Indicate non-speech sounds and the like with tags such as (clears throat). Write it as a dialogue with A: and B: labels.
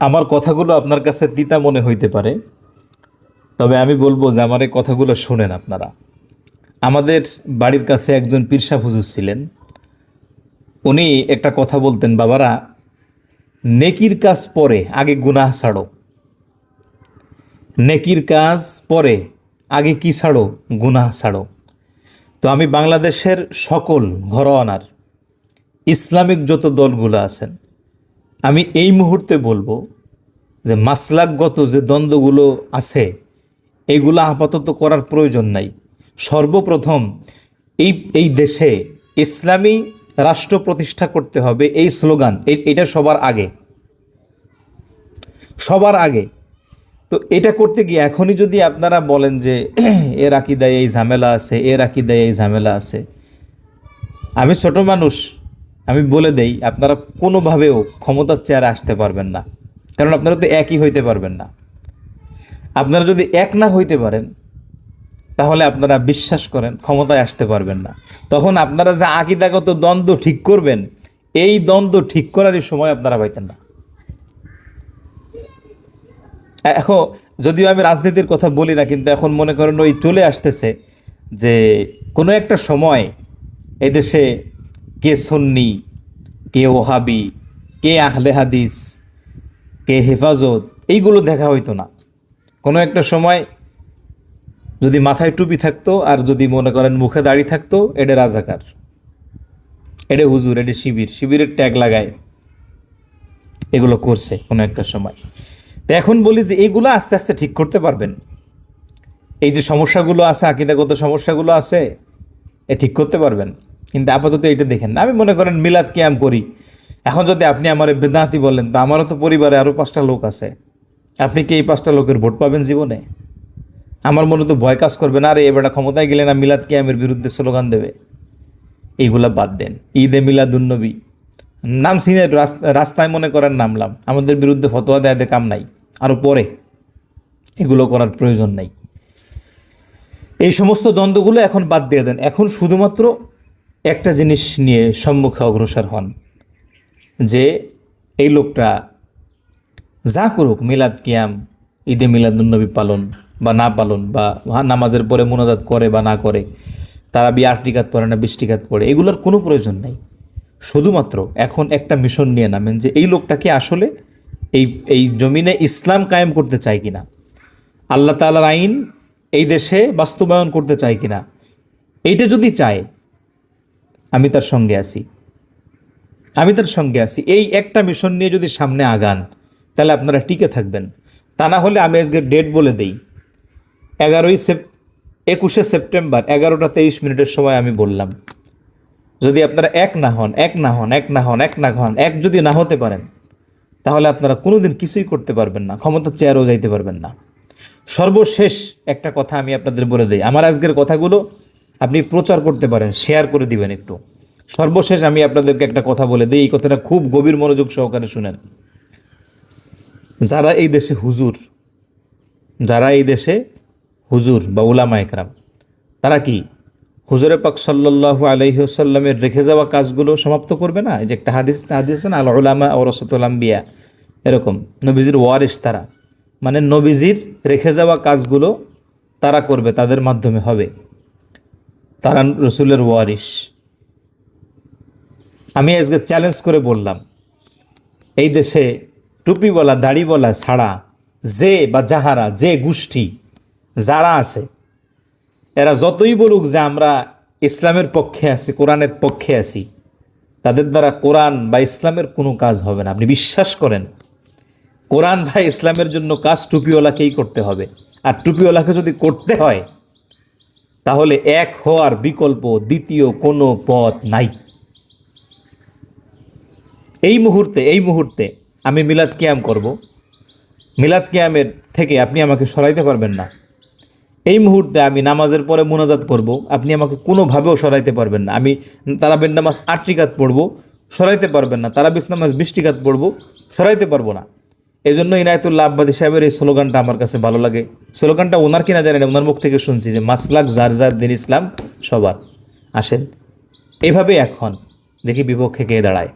A: আমার কথাগুলো আপনার কাছে তিতা মনে হইতে পারে, তবে আমি বলব যে আমার এই কথাগুলো শুনেন আপনারা। আমাদের বাড়ির কাছে একজন পীরসা হুজুর ছিলেন। উনি একটা কথা বলতেন, বাবারা, নেকির কাজ পরে আগে গুনাহ ছাড়ো। নেকির কাজ পরে আগে কি ছাড়ো? গুনাহ ছাড়ো। তো আমি বাংলাদেশের সকল ঘরোয়ানার ইসলামিক যত দলগুলো আছেন আমি এই মুহূর্তে বলব যে মাসলাকগত যে দ্বন্দ্বগুলো আছে, এগুলো আপাতত করার প্রয়োজন নাই। সর্বপ্রথম এই এই দেশে ইসলামী রাষ্ট্র প্রতিষ্ঠা করতে হবে এই স্লোগান এটা সবার আগে। সবার আগে। তো এটা করতে গিয়ে এখনই যদি আপনারা বলেন যে (clears throat) এর আকিদায় এই ঝামেলা আছে, এর আকিদায় এই ঝামেলা আছে। আমি ছোট মানুষ আমি বলে দেই, আপনারা কোনোভাবেও ক্ষমতার চেয়ারে আসতে পারবেন না। কারণ আপনারা তো একই হইতে পারবেন না। আপনারা যদি এক না হইতে পারেন, তাহলে আপনারা বিশ্বাস করেন ক্ষমতায় আসতে পারবেন না। তখন আপনারা যে আকিদাগত দ্বন্দ্ব ঠিক করবেন, এই দ্বন্দ্ব ঠিক করারই সময় আপনারা পাইতেন না। এখন যদিও আমি রাজনীতির কথা বলি না, কিন্তু এখন মনে করেন ওই চলে আসতেছে যে কোনো একটা সময় এই দেশে কে সুন্নি, কে ওহাবি, কে আহলে হাদিস, কে হেফাজত, এইগুলো দেখা হইতো না। কোনো একটা সময় যদি মাথায় টুপি থাকতো আর যদি মনে করেন মুখে দাড়ি থাকতো, এটা রাজাকার। এটা হুজুর, এটা শিবির, শিবিরের ট্যাগ লাগায়। এগুলো করছে কোনো একটা সময়। তো এখন বলি যে এইগুলো আস্তে আস্তে ঠিক করতে পারবেন। এই যে সমস্যাগুলো আছে, আকিদাগত সমস্যাগুলো আছে, এ ঠিক করতে পারবেন। কিন্তু আপাতত এটা দেখেন না। আমি মনে করেন মিলাদ ক্যাম করি। এখন যদি আপনি আমার বেদান্তি বলেন, তা আমারও তো পরিবারে আরও পাঁচটা লোক আছে। আপনি কি এই পাঁচটা লোকের ভোট পাবেন জীবনে? আমার মনে তো ভয় কাজ করবে না, আরে এবারটা ক্ষমতায় গেলে না মিলাদ ক্যামের বিরুদ্ধে স্লোগান দেবে। এইগুলা বাদ দেন। ঈদে মিলাদুন্নবী নাম সিনে রাস্তায় মনে করেন নামলাম। আমাদের বিরুদ্ধে ফতোয়া দেয় কাম নাই। আরও পরে। এগুলো করার প্রয়োজন নাই। এই সমস্ত দ্বন্দ্বগুলো এখন বাদ দিয়ে দেন। এখন শুধুমাত্র একটা জিনিস নিয়ে সম্মুখে অগ্রসর হন, যে এই লোকটা যা করুক, মিলাদ কিয়াম, ঈদে মিলাদুন্নবী পালন বা না পালন বা নামাজের পরে মোনাজাত করে বা না করে তারা বি আট পড়ে না বিশ পড়ে, এগুলোর কোনো প্রয়োজন নাই। শুধুমাত্র এখন একটা মিশন নিয়ে নামেন যে এই লোকটাকে আসলে এই এই জমিনে ইসলাম কায়েম করতে চায় কিনা, আল্লাহ তালার আইন এই দেশে বাস্তবায়ন করতে চায় কিনা, এইটা যদি চায় আমি তার সঙ্গে আছি। আমি তার সঙ্গে আছি। এই একটা মিশন নিয়ে যদি সামনে আগান, তাহলে আপনারা টিকে থাকবেন। তা না হলে আমি আজকে ডেট বলে দেই। এগারোই সেপ, একুশে সেপ্টেম্বর, এগারোটা তেইশ মিনিটের সময় আমি বললাম, যদি আপনারা এক না হন, এক না হন, এক না হন, এক না হন, এক যদি না হতে পারেন, তাহলে আপনারা কোনোদিন কিছুই করতে পারবেন না, ক্ষমতার চেয়ারও যাইতে পারবেন না। সর্বশেষ একটা কথা আমি আপনাদের বলে দিই। আমার আজকের কথাগুলো আপনি প্রচার করতে পারেন শেয়ার করে দিবেন একটু। সর্বশেষ আমি আপনাদেরকে একটা কথা বলে দিই, এই কথাটা খুব গভীর মনোযোগ সহকারে শুনেন। যারা এই দেশে হুজুর, যারা এই দেশে হুজুর বা উলামা একরাম, তারা কি হুজুরে পাক সাল্লাল্লাহু আলহিহসাল্লামের রেখে যাওয়া কাজগুলো সমাপ্ত করবে না? যে একটা হাদিস হাদিস না আল উলামা ও রসতুল আম্বিয়া, এরকম। নবীজির ওয়ারিস তারা। মানে নবীজির রেখে যাওয়া কাজগুলো তারা করবে, তাদের মাধ্যমে হবে। তারা রসুলের ওয়ারিস আমি আজকে চ্যালেঞ্জ করে বললাম, এই দেশে টুপিওয়ালা বলা ছাড়া যে বা যাহারা, যে গোষ্ঠী, যারা আছে, এরা যতই বলুক যে আমরা ইসলামের পক্ষে আছি, কোরআনের পক্ষে আছি, তাদের দ্বারা কোরআন বা ইসলামের কোনো কাজ হবে না। আপনি বিশ্বাস করেন, কোরআন বা ইসলামের জন্য কাজ টুপিওয়ালাকেই করতে হবে। আর টুপিওয়ালাকে যদি করতে হয় তাহলে এক হওয়ার বিকল্প দ্বিতীয় কোনো পথ নাই। এই মুহূর্তে এই মুহূর্তে আমি মিলাদ কিয়াম করব। মিলাদ কিয়ামের থেকে আপনি আমাকে সরাইতে পারবেন না। এই মুহূর্তে আমি নামাজের পরে মোনাজাত করব। আপনি আমাকে কোনোভাবেও সরাইতে পারবেন না। আমি তারাবের নামাজ আট টিকাত পড়ব, সরাইতে পারবেন না। তারাবিস নামাজ বিশ পড়ব, সরাইতে পারব না। এই জন্য ইনায়তুল্লাহ আব্বাদী সাহেবের এই স্লোগানটা আমার কাছে ভালো লাগে। স্লোগানটা ওনার কিনা জানেন ওনার মুখ থেকে শুনছি যে মাসলাক জার জার দিন ইসলাম সবার। আসেন এভাবে এখন দেখি বিপক্ষে গিয়ে দাঁড়ায়।